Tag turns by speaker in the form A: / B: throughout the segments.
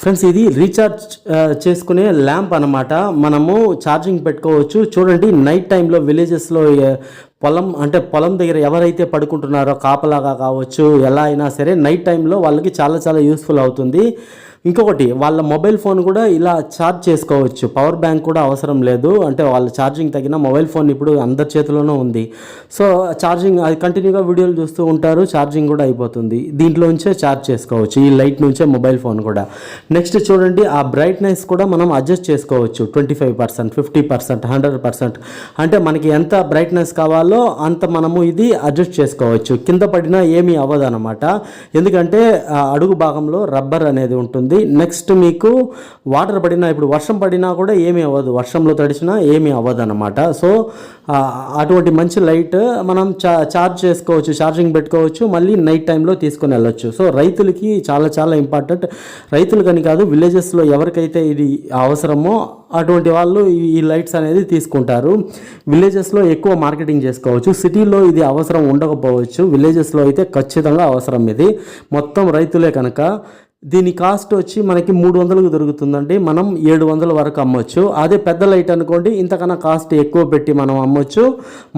A: Friends ఇది recharge చేసుకునే lamp అనమాట మనము ఛార్జింగ్ పెట్టుకోవచ్చు. చూడండి నైట్ టైంలో విలేజెస్లో పొలం అంటే పొలం దగ్గర ఎవరైతే పడుకుంటున్నారో కాపలాగా కావచ్చు ఎలా అయినా సరే నైట్ టైంలో వాళ్ళకి చాలా చాలా యూస్ఫుల్ అవుతుంది. ఇంకొకటి వాళ్ళ మొబైల్ ఫోన్ కూడా ఇలా ఛార్జ్ చేసుకోవచ్చు. పవర్ బ్యాంక్ కూడా అవసరం లేదు. అంటే వాళ్ళ ఛార్జింగ్ తగిన మొబైల్ ఫోన్ ఇప్పుడు అందరి చేతిలోనూ ఉంది. సో ఛార్జింగ్ అది కంటిన్యూగా వీడియోలు చూస్తూ ఉంటారు. ఛార్జింగ్ కూడా అయిపోతుంది. దీంట్లోంచే ఛార్జ్ చేసుకోవచ్చు. ఈ లైట్ నుంచే మొబైల్ ఫోన్ కూడా. నెక్స్ట్ చూడండి ఆ బ్రైట్నెస్ కూడా మనం అడ్జస్ట్ చేసుకోవచ్చు. Twenty five percent fifty percent hundred percent. అంటే మనకి ఎంత బ్రైట్నెస్ కావాలో అంత మనము ఇది అడ్జస్ట్ చేసుకోవచ్చు. కింద పడినా ఏమీ అవ్వదు అనమాట ఎందుకంటే ఆ అడుగు భాగంలో రబ్బర్ అనేది ఉంటుంది. నెక్స్ట్ మీకు వాటర్ పడినా ఇప్పుడు వర్షం పడినా కూడా ఏమీ అవ్వదు. వర్షంలో తడిచినా ఏమీ అవ్వదు అనమాట సో అటువంటి మంచి లైట్ మనం చా ఛార్జ్ చేసుకోవచ్చు ఛార్జింగ్ పెట్టుకోవచ్చు మళ్ళీ నైట్ టైంలో తీసుకొని వెళ్ళొచ్చు. సో రైతులకి చాలా చాలా ఇంపార్టెంట్ రైతులకని కాదు విలేజెస్లో ఎవరికైతే ఇది అవసరమో అటువంటి వాళ్ళు ఈ లైట్స్ అనేది తీసుకుంటారు. విలేజెస్లో ఎక్కువ మార్కెటింగ్ చేసుకోవచ్చు. సిటీలో ఇది అవసరం ఉండకపోవచ్చు. విలేజెస్లో అయితే ఖచ్చితంగా అవసరం ఇది. మొత్తం రైతులే కనుక దీని కాస్ట్ వచ్చి మనకి మూడు వందలకు దొరుకుతుందండి. మనం ఏడు వందల వరకు అమ్మొచ్చు. అదే పెద్ద లైట్ అనుకోండి ఇంతకన్నా కాస్ట్ ఎక్కువ పెట్టి మనం అమ్మొచ్చు.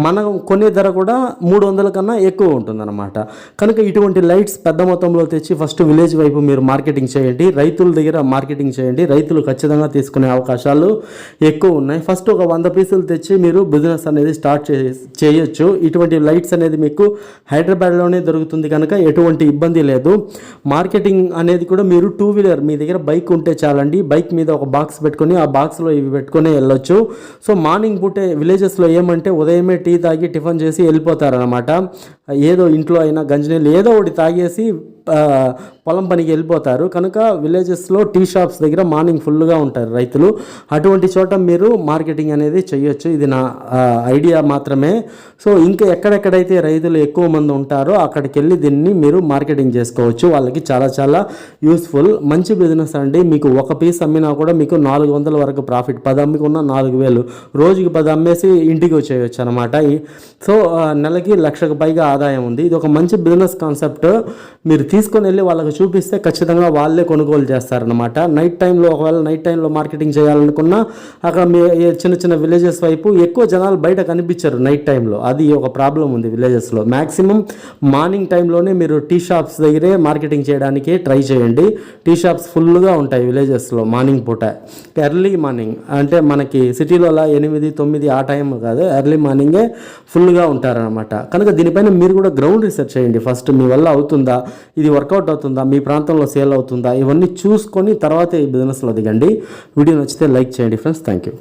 A: మనం కొనే ధర కూడా మూడు వందల కన్నా ఎక్కువ ఉంటుందన్నమాట. కనుక ఇటువంటి లైట్స్ పెద్ద మొత్తంలో తెచ్చి ఫస్ట్ విలేజ్ వైపు మీరు మార్కెటింగ్ చేయండి. రైతుల దగ్గర మార్కెటింగ్ చేయండి. రైతులు ఖచ్చితంగా తీసుకునే అవకాశాలు ఎక్కువ ఉన్నాయి. ఫస్ట్ ఒక వంద పీసులు తెచ్చి మీరు బిజినెస్ అనేది స్టార్ట్ చే చేయొచ్చు. ఇటువంటి లైట్స్ అనేది మీకు హైదరాబాద్లోనే దొరుకుతుంది కనుక ఎటువంటి ఇబ్బంది లేదు. మార్కెటింగ్ అనేది కూడా మీరు టూ వీలర్ మీ దగ్గర బైక్ ఉంటే చాలండి. బైక్ మీద ఒక బాక్స్ పెట్టుకొని ఆ బాక్స్లో ఇవి పెట్టుకొని వెళ్ళొచ్చు. సో మార్నింగ్ పూటే విలేజెస్లో ఏమంటే ఉదయమే టీ తాగి టిఫిన్ చేసి వెళ్ళిపోతారనమాట ఏదో ఇంట్లో అయినా గంజనీళ్ళు ఏదో ఒకటి తాగేసి పొలం పనికి వెళ్ళిపోతారు. కనుక విలేజెస్లో టీ షాప్స్ దగ్గర మార్నింగ్ ఫుల్గా ఉంటారు రైతులు. అటువంటి చోట మీరు మార్కెటింగ్ అనేది చేయొచ్చు. ఇది నా ఐడియా మాత్రమే. సో ఇంకా ఎక్కడెక్కడైతే రైతులు ఎక్కువ మంది ఉంటారో అక్కడికి వెళ్ళి దీన్ని మీరు మార్కెటింగ్ చేసుకోవచ్చు. వాళ్ళకి చాలా చాలా యూస్ఫుల్. మంచి బిజినెస్ అండి. మీకు ఒక పీస్ అమ్మినా కూడా మీకు నాలుగు వందల వరకు ప్రాఫిట్. పది అమ్మికున్న నాలుగు వేలు. రోజుకి పది అమ్మేసి ఇంటికి వచ్చేయచ్చు అనమాట సో నెలకి లక్షకు పైగా ఆదాయం ఉంది. ఇది ఒక మంచి బిజినెస్ కాన్సెప్ట్. మీరు తీసుకొని వెళ్ళి వాళ్ళకి చూపిస్తే ఖచ్చితంగా వాళ్ళే కొనుగోలు చేస్తారనమాట నైట్ టైంలో ఒకవేళ నైట్ టైంలో మార్కెటింగ్ చేయాలనుకున్నా అక్కడ మీ చిన్న చిన్న విలేజెస్ వైపు ఎక్కువ జనాలు బయట కనిపించరు నైట్ టైంలో అది ఒక ప్రాబ్లం ఉంది విలేజెస్లో మ్యాక్సిమం మార్నింగ్ టైంలోనే మీరు టీ షాప్స్ దగ్గరే మార్కెటింగ్ చేయడానికి ట్రై చేయండి. టీ షాప్స్ ఫుల్గా ఉంటాయి విలేజెస్లో మార్నింగ్ పూట. ఎర్లీ మార్నింగ్ అంటే మనకి సిటీలో అలా ఎనిమిది తొమ్మిది ఆ టైం కాదు. ఎర్లీ మార్నింగే ఫుల్గా ఉంటారనమాట కనుక దీనిపైన మీరు కూడా గ్రౌండ్ రీసెర్చ్ చేయండి. ఫస్ట్ మీ వల్ల అవుతుందా? ఇది వర్కౌట్ అవుతుందా? మీ ప్రాంతంలో సేల్ అవుతుందా? ఇవన్నీ చూసుకొని తర్వాతే ఈ బిజినెస్లో దిగండి. వీడియో నచ్చితే లైక్ చేయండి ఫ్రెండ్స్. Thank you